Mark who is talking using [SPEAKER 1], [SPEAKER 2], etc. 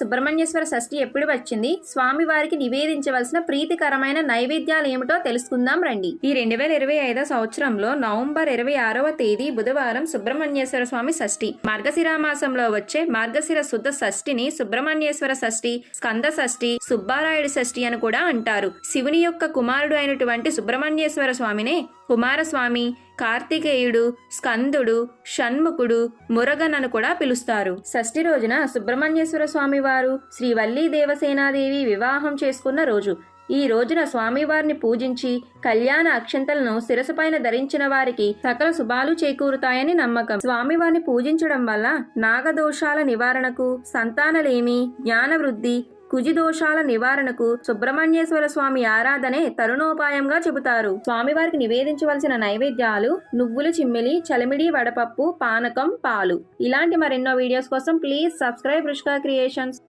[SPEAKER 1] సుబ్రహ్మణ్యేశ్వర షష్ఠి ఎప్పుడు వచ్చింది? స్వామి వారికి నివేదించవలసిన ప్రీతికరమైన నైవేద్యాలు ఏమిటో తెలుసుకుందాం రండి. ఈ రెండు వేల ఇరవై ఐదో సంవత్సరంలో నవంబర్ ఇరవై ఆరవ తేదీ బుధవారం సుబ్రహ్మణ్యేశ్వర స్వామి షష్ఠి. మార్గశిర మాసంలో వచ్చే మార్గశిర శుద్ధ షష్ఠిని సుబ్రహ్మణ్యేశ్వర షష్ఠి స్కంద షష్ఠి సుబ్బారాయుడు షష్ఠి అని కూడా అంటారు. శివుని యొక్క కుమారుడు అయినటువంటి సుబ్రహ్మణ్యేశ్వర స్వామినే కుమారస్వామి. కార్తికేయుడు స్కందుడు షణ్ముఖుడు మురగనను కూడా పిలుస్తారు. షష్ఠి రోజున సుబ్రహ్మణ్యేశ్వర స్వామి వారు దేవసేనాదేవి వివాహం చేసుకున్న రోజు. ఈ రోజున స్వామివారిని పూజించి కళ్యాణ అక్షంతలను శిరసుపైన ధరించిన వారికి సకల శుభాలు చేకూరుతాయని నమ్మకం. స్వామివారిని పూజించడం వల్ల నాగదోషాల నివారణకు సంతానలేమి జ్ఞాన కుజిదోషాల కుజి దోషాల నివారణకు సుబ్రహ్మణ్యేశ్వర స్వామి ఆరాధనే తరుణోపాయంగా చెబుతారు. స్వామివారికి నివేదించవలసిన నైవేద్యాలు నువ్వులు చిమ్మిలి చలిమిడి వడపప్పు పానకం పాలు. ఇలాంటి మరెన్నో వీడియోస్ కోసం ప్లీజ్ సబ్స్క్రైబ్ రుష్కా క్రియేషన్స్.